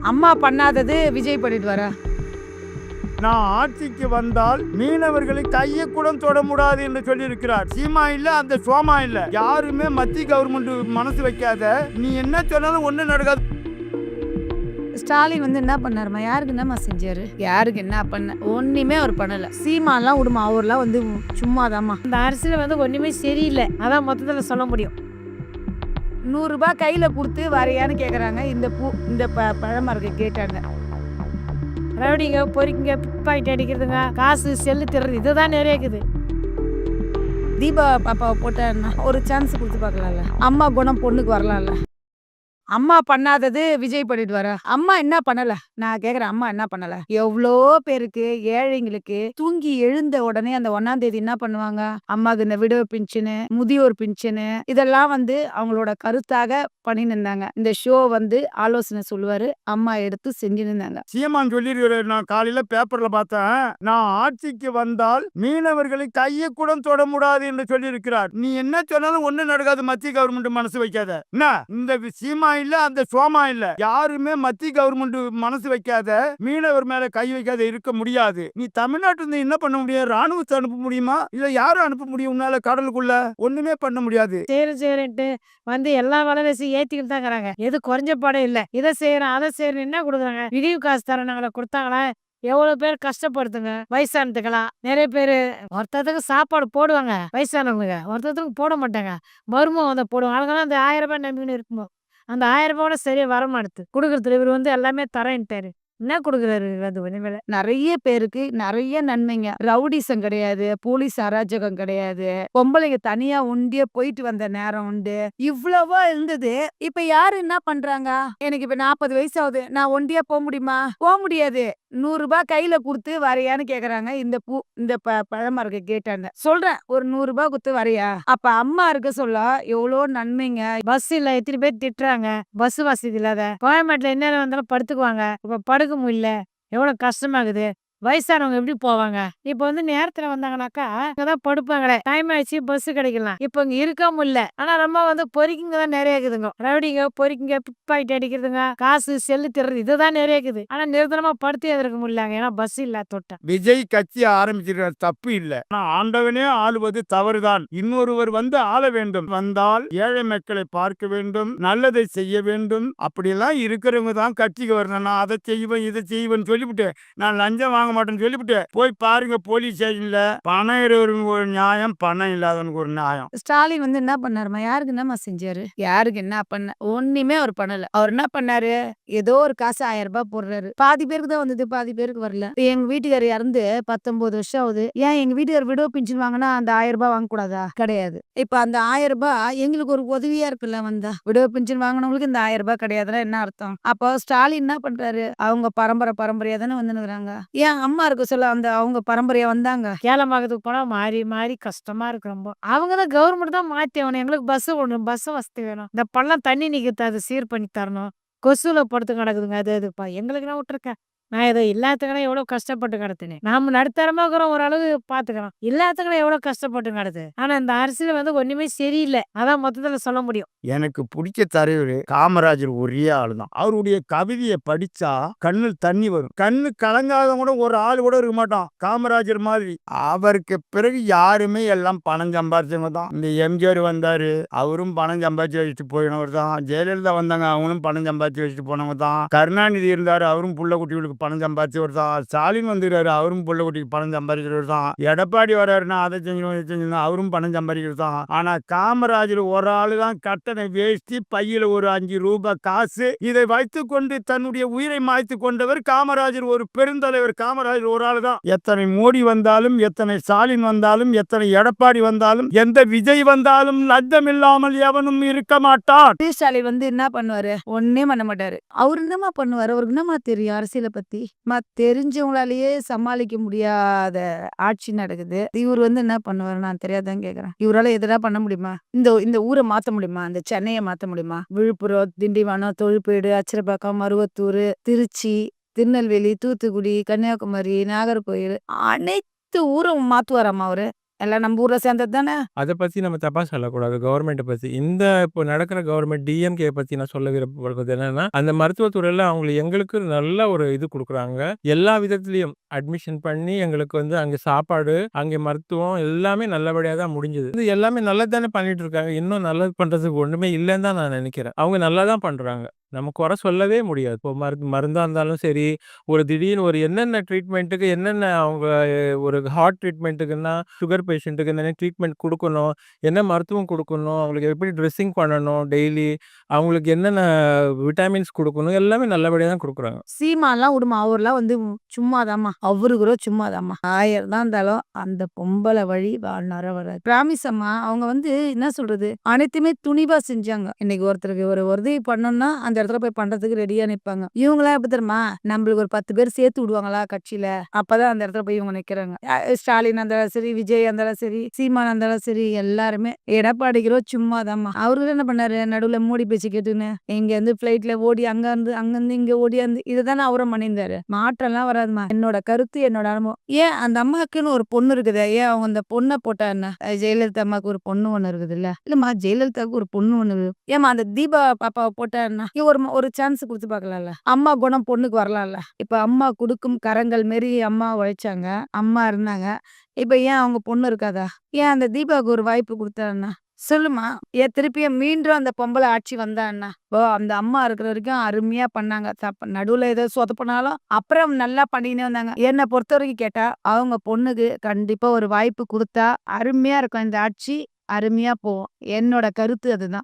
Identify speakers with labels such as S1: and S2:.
S1: அம்மா பண்ணாதது விஜய் பண்ணிட்டு வர.
S2: நான் ஆட்சிக்கு வந்தால் மீனவர்களை கையை கூட தொட முடியாது என்று சொல்லியிருக்கிறார். சீமா இல்ல அந்த சோமா இல்ல. யாருமே மத்திய கவர்மெண்ட் மனசு வைக்காத. நீ என்ன சொன்னாலும் ஒண்ணு நடக்காது.
S1: ஸ்டாலின் வந்து என்ன பண்ணாருமா? யாருக்கு என்னம்மா செஞ்சாரு? யாருக்கு என்ன பண்ண? ஒண்ணுமே அவர் பண்ணல. சீமான்லாம் விடுமா? அவர்லாம் வந்து சும்மாதாம்மா.
S3: இந்த அரசியல் வந்து ஒன்றுமே சரியில்லை. அதான் மொத்தத்தில் சொல்ல முடியும்.
S1: நூறுரூபா கையில் கொடுத்து வரையான்னு கேட்குறாங்க இந்த பூ இந்த ப பழமரக்கு கேட்டாங்க.
S3: ரவுடிங்க பொறிக்குங்க பிப்பாயிட்டு அடிக்கிறதுங்க காசு செல்லு திறது இதுதான் நிறைய இருக்குது.
S1: தீபா பாப்பாவை போட்டேன்னா ஒரு சான்ஸ் கொடுத்து பார்க்கலாம்ல. அம்மா குணம் பொண்ணுக்கு வரலாம்ல. அம்மா பண்ணாதது விஜய் பண்ணிட்டு வர. அம்மா என்ன பண்ணல? நான் கேக்குறேன் அம்மா என்ன பண்ணல? எவ்வளோ பேருக்கு ஏழைங்களுக்கு தூங்கி எழுந்த உடனே அந்த ஒன்னாம் தேதி என்ன பண்ணுவாங்க? அம்மாவுக்கு இந்த விடோ பின்ஷனு முதியோர் பிஞ்சனு இதெல்லாம் வந்து அவங்களோட கருத்தாக பண்ணின்னு இருந்தாங்க. இந்த ஷோ வந்து ஆலோசனை சொல்லுவாரு அம்மா எடுத்து செஞ்சுன்னு இருந்தாங்க.
S2: சீமான் சொல்லியிருக்கிறார் நான் காலையில பேப்பர்ல பார்த்தேன். நான் ஆட்சிக்கு வந்தால் மீனவர்களை கையை கூட தொட முடியாது என்று சொல்லியிருக்கிறார். நீ என்ன சொன்னாலும் ஒண்ணு நடக்காது மத்திய கவர்மெண்ட் மனசு வைக்காத. என்ன? இந்த வி- சீமா இல்ல அந்த சோமா இல்ல. யாருமே மத்திய கவர்மெண்ட் மனசு வைக்காத மீனவர் மேல கை வைக்காத இருக்க முடியாது. நீ தமிழ்நாட்டுல இருந்து என்ன பண்ண முடியும்? ராணுவத்தை அனுப்ப முடியுமா? இல்ல யாரும் அனுப்ப முடியும் உன்னால கடலுக்குள்ள? ஒண்ணுமே பண்ண முடியாது.
S3: சரி செய்கிறேன்ட்டு வந்து எல்லா விலைவாசி ஏத்திக்கிட்டு தான் இருக்கிறாங்க. எது குறைஞ்ச பாடம் இல்லை. இதை செய்யறேன் அதை செய்யறேன் என்ன கொடுக்குறாங்க? விடிவு காசு தரேன் நாங்கள கொடுத்தாங்களா? எவ்வளோ பேர் கஷ்டப்படுத்துங்க வயசானதுக்கெல்லாம். நிறைய பேர் ஒருத்தத்துக்கு சாப்பாடு போடுவாங்க. வயசானவங்களுக்கு. ஒருத்தத்துக்கு போட மாட்டாங்க. மருமம் வந்து போடுவாங்க. அதுக்கெல்லாம் அந்த ஆயிரம் ரூபாய் நம்பின்னு இருக்குமோ அந்த ஆயிரம் ரூபாவோட சரியா வர மாட்டுது. கொடுக்குறதுல இவர் வந்து எல்லாமே தரேன்ட்டார். என்ன கொடுக்குறாரு அது ஒன்றுமே
S1: நிறைய பேருக்கு நிறைய நன்மைங்க. ரவுடிசம் கிடையாது போலீஸ் அராஜகம் கிடையாது. பொம்பளைங்க தனியா உண்டிய போயிட்டு வந்த நேரம் உண்டு. இவ்வளவா இருந்தது. இப்ப யாரு என்ன பண்றாங்க? எனக்கு இப்ப நாற்பது வயசு ஆகுது நான் ஒண்டியா போக முடியுமா? போக முடியாது. நூறு ரூபாய் கையில கொடுத்து வரையான்னு கேக்குறாங்க. இந்த பூ இந்த ப இருக்கு கேட்டாங்க. சொல்றேன் ஒரு நூறு ரூபாய் கொடுத்து வரையா? அப்ப அம்மா இருக்க சொல்ல எவ்வளோ நன்மைங்க.
S3: பஸ் இல்ல எத்தனை பேர் திட்டுறாங்க. பஸ் வசதி இல்லாத. கோயம்பேட்டுல என்ன வந்தாலும் படுத்துக்குவாங்க. இப்ப படுக்க எதுக்கும் இல்லை. எவ்வளோ கஷ்டமாகுது. வயசானவங்க எப்படி போவாங்க? இப்ப வந்து நேரத்துல வந்தாங்கனாக்கா அங்கதான் படுப்பாங்களே. டைம் ஆயிடுச்சு பஸ் கிடைக்கலாம். இப்ப இங்க இருக்க முடியல ஆனா ரொம்ப வந்து பொறிக்குங்க தான் நிறைய இருக்குதுங்க. ரவுடிங்க பொறிக்குங்க பிப்பாயிட்டு அடிக்கிறதுங்க காசு செல்லு திருறது இதுதான் நிறைய இருக்குது. ஆனா நிரந்தரமா படுத்தே இருக்க முடியல ஏன்னா பஸ் இல்ல தொட்ட.
S2: விஜய் கட்சி ஆரம்பிச்சிருக்க தப்பு இல்ல. ஆனா ஆண்டவனே ஆளுவது தவறுதான். இன்னொருவர் வந்து ஆள வேண்டும். வந்தால் ஏழை மக்களை பார்க்க வேண்டும் நல்லதை செய்ய வேண்டும். அப்படியெல்லாம் இருக்கிறவங்க தான் கட்சிக்கு வரணும். நான் அதை செய்வேன் இதை செய்வேன் சொல்லிவிட்டு நான் லஞ்சம் வாங்க மாட்டேன்னு சொல்லிவிட்டு போய் பாருங்க போலீஸ் ஸ்டேஷன்ல பணம் இருக்கிறவனுக்கு ஒரு நியாயம் பணம் இல்லாதவனுக்கு ஒரு நியாயம்.
S1: ஸ்டாலின் வந்து என்ன பண்ணாருமா? யாருக்கு என்னம்மா செஞ்சாரு? யாருக்கு என்ன பண்ண? ஒண்ணுமே அவர் பண்ணல. அவர் என்ன பண்ணாரு? ஏதோ ஒரு காசு ஆயிரம் ரூபாய் போடுறாரு. பாதி பேருக்கு தான் வந்தது பாதி பேருக்கு வரல. எங்க வீட்டுக்காரர் இறந்து பத்தொன்பது வருஷம் ஆகுது. ஏன் எங்க வீட்டுக்காரர் விடோ பின்ஷன் வாங்கினா அந்த ஆயிரம் ரூபாய் வாங்க கூடாதா? கிடையாது. இப்ப அந்த ஆயிரம் ரூபாய் எங்களுக்கு ஒரு உதவியா இருக்குல்ல வந்தா? விடோ பின்ஷன் வாங்கினவங்களுக்கு இந்த ஆயிரம் ரூபாய் கிடையாதுன்னா என்ன அர்த்தம்? அப்போ ஸ்டாலின் என்ன பண்றாரு? அவங்க பரம்பரை பரம்பரையா தானே வந்துனுக்குறாங்க ஏன் அம்மா இருக்க சொல்ல அந்த அவங்க பரம்பரையா வந்தாங்க.
S3: கேளமாகத்துக்கு போனா மாறி மாறி கஷ்டமா இருக்கு ரொம்ப. அவங்க தான் கவர்மெண்ட் தான் மாத்தி ஆகணும். எங்களுக்கு பஸ் ஒண்ணு பஸ் வசதி வேணும். இந்த பள்ளம் தண்ணி நிக்கிறது அது சீர் பண்ணி தரணும். கொசுல படுத்து கிடக்குதுங்க அது அதுப்பா எங்களுக்கு நான் விட்டுருக்கேன் நான் ஏதோ இல்லாததுக்கெல்லாம் எவ்வளவு கஷ்டப்பட்டு கிடத்தினேன் நாம நடுத்தரமா இருக்கிறோம் ஓரளவு பாத்துக்கிறோம் இல்லாததுக்கெல்லாம் எவ்வளவு கஷ்டப்பட்டு கிடது ஆனா இந்த அரசியல் வந்து ஒண்ணுமே சரியில்லை. அதான் மொத்தத்துல சொல்ல முடியும்.
S2: எனக்கு பிடிச்ச தலைவர் காமராஜர் ஒரே ஆளு தான். அவருடைய கவிதையை படிச்சா கண்ணில் தண்ணி வரும். கண்ணு கலங்காத கூட ஒரு ஆள் கூட இருக்க மாட்டான். காமராஜர் மாதிரி. அவருக்கு பிறகு யாருமே எல்லாம் பணம் சம்பாதிச்சவங்க தான். இந்த எம்ஜிஆர் வந்தாரு. அவரும் பணம் சம்பாதிச்சு வச்சுட்டு போயினவர் தான். ஜெயலலிதா வந்தாங்க. அவங்களும் பணம் சம்பாதிச்சு வச்சுட்டு போனவங்க தான். கருணாநிதி இருந்தாரு. அவரும் புள்ள குட்டிகளுக்கு பணம் சம்பாதிச்சவர் தான் ஸ்டாலின் வந்துருக்காரு அவரும் பிள்ளை குட்டிக்கு பணம் சம்பாதிக்கிறவர் தான் எடப்பாடி வர்றாருன்னா அதை செஞ்சோம் இதை செஞ்சோம் அவரும் பணம் சம்பாதிக்கிறது தான் ஆனா காமராஜர் ஒரு ஆளு தான் கட்டணை வேஷ்டி பையில ஒரு அஞ்சு ரூபாய் காசு இதை வைத்துக்கொண்டு தன்னுடைய உயிரை மாய்த்து கொண்டவர் காமராஜர் ஒரு பெருந்தலைவர் காமராஜர் ஒரு ஆளு தான் எத்தனை மோடி வந்தாலும் எத்தனை ஸ்டாலின் வந்தாலும் எத்தனை எடப்பாடி வந்தாலும் எந்த விஜய் வந்தாலும் லஞ்சம் இல்லாமல் எவனும் இருக்க மாட்டான்.
S1: ஸ்டாலின் வந்து என்ன பண்ணுவாரு? ஒன்னே பண்ண மாட்டாரு. அவரு என்னமா பண்ணுவாரு? அவருக்கு என்னமா தெரியும்? அரசியலை பத்தி. மா தெரிஞ்சவங்களாலேயே சமாளிக்க முடியாத ஆட்சி நடக்குது. இவர் வந்து என்ன பண்ணுவாரு நான் தெரியாதான் கேக்குறேன். இவரால எதனா பண்ண முடியுமா? இந்த இந்த ஊரை மாத்த முடியுமா? இந்த சென்னையை மாத்த முடியுமா? விழுப்புரம் திண்டிவனம் தொழுப்பேடு அச்சிரப்பாக்கம் மருவத்தூர் திருச்சி திருநெல்வேலி தூத்துக்குடி கன்னியாகுமரி நாகர்கோயில் அனைத்து ஊரும் மாத்துவாராமா அவரு? எல்லாம் நம்ம ஊரில் சேர்ந்தது தானே
S4: அதை பற்றி நம்ம தப்பாக சொல்லக்கூடாது. கவர்மெண்ட்டை பற்றி இந்த இப்போ நடக்கிற கவர்மெண்ட் டிஎம்கே பற்றி நான் சொல்ல விருப்பப்படுறது என்னன்னா, அந்த மருத்துவத்துறையில் அவங்க எங்களுக்கு நல்ல ஒரு இது கொடுக்குறாங்க எல்லா விதத்துலையும் அட்மிஷன் பண்ணி எங்களுக்கு வந்து அங்கே சாப்பாடு, அங்கே மருத்துவம் எல்லாமே நல்லபடியாக தான் முடிஞ்சது. இது எல்லாமே நல்லது தானே பண்ணிட்டு இருக்காங்க. இன்னும் நல்லது பண்ணுறதுக்கு ஒன்றுமே இல்லைன்னு தான் நான் நினைக்கிறேன் அவங்க நல்லா தான் பண்ணுறாங்க நம்ம குறை சொல்லவே முடியாது. இப்போ மருந்து மருந்தாக இருந்தாலும் சரி, ஒரு திடீர்னு ஒரு என்னென்ன ட்ரீட்மெண்ட்டுக்கு என்னென்ன அவங்க ஒரு ஹார்ட் ட்ரீட்மெண்ட்டுக்குன்னா, சுகர் பேஷண்ட்டுக்கு என்னென்ன ட்ரீட்மெண்ட் கொடுக்கணும் என்ன மருத்துவம் கொடுக்கணும் அவங்களுக்கு எப்படி ட்ரெஸ்ஸிங் பண்ணணும் டெய்லி, அவங்களுக்கு என்னென்ன விட்டமின்ஸ் கொடுக்கணும் எல்லாமே நல்லபடியாக தான் கொடுக்குறாங்க.
S1: சீமான்லாம் விடுமா? அவர்லாம் வந்து சும்மாதாம்மா. அவரு கூட சும்மாதாம்மா. ஆயிரம் தான் இருந்தாலும் அந்த பொம்பளை வழி வாழ்நார வராது பிராமிஸ் அம்மா அவங்க வந்து என்ன சொல்றது? அனைத்துமே துணிவா செஞ்சாங்க. இன்னைக்கு ஒருத்தருக்கு ஒரு உதவி பண்ணோம்னா அந்த இடத்துல போய் பண்றதுக்கு ரெடியா நிப்பாங்க. இவங்களாம் எப்படி தெரியுமா? நம்மளுக்கு ஒரு பத்து பேர் சேர்த்து விடுவாங்களா கட்சியில? அப்பதான் அந்த இடத்துல போய் இவங்க நிக்கிறாங்க. ஸ்டாலின் இருந்தாலும் சரி விஜய் இருந்தாலும் சரி சீமான் இருந்தாலும் சரி எல்லாருமே எடப்பாடிக்கிறோம் சும்மாதாம்மா. அவரு என்ன பண்ணாரு? நடுவுல மூடி பேச்சு கேட்டுன்னு இங்க இருந்து பிளைட்ல ஓடி அங்க இருந்து அங்க இருந்து இங்க ஓடியாந்து இதுதானே அவரும் பண்ணியிருந்தாரு. எல்லாம் வராதுமா என்னோட கருத்து என்னோட அனுபவம். ஏன் அந்த அம்மாக்குன்னு ஒரு பொண்ணு இருக்குது? ஏன் அவங்க அந்த பொண்ணை போட்டா என்ன ஜெயலலிதா அம்மாவுக்கு ஒரு பொண்ணு ஒண்ணு இருக்குது இல்ல இல்லம்மா ஜெயலலிதாவுக்கு ஒரு பொண்ணு ஒண்ணு ஏமா அந்த தீபா பாப்பாவை போட்டா என்ன ஒரு ஒரு சான்ஸ் கொடுத்து பார்க்கலாம்ல அம்மா குணம் பொண்ணுக்கு வரலாம்ல. இப்ப அம்மா கொடுக்கும் கரங்கள் மாரி அம்மா உழைச்சாங்க. அம்மா இருந்தாங்க. இப்ப ஏன் அவங்க பொண்ணு இருக்காதா? ஏன் அந்த தீபாவுக்கு ஒரு வாய்ப்பு கொடுத்தாண்ணா சொல்லுமா ஏன் திருப்பியும் மீண்டும் அந்த பொம்பளை ஆட்சி வந்தாண்ணா ஓ அந்த அம்மா இருக்கிற வரைக்கும் அருமையா பண்ணாங்க. தப்ப நடுவுல ஏதோ சொதப்பினாலும் அப்புறம் நல்லா பண்ணினே வந்தாங்க. என்னை பொறுத்த வரைக்கும் கேட்டா அவங்க பொண்ணுக்கு கண்டிப்பா ஒரு வாய்ப்பு கொடுத்தா அருமையா இருக்கும். இந்த ஆட்சி அருமையா போகும். என்னோட கருத்து அதுதான்.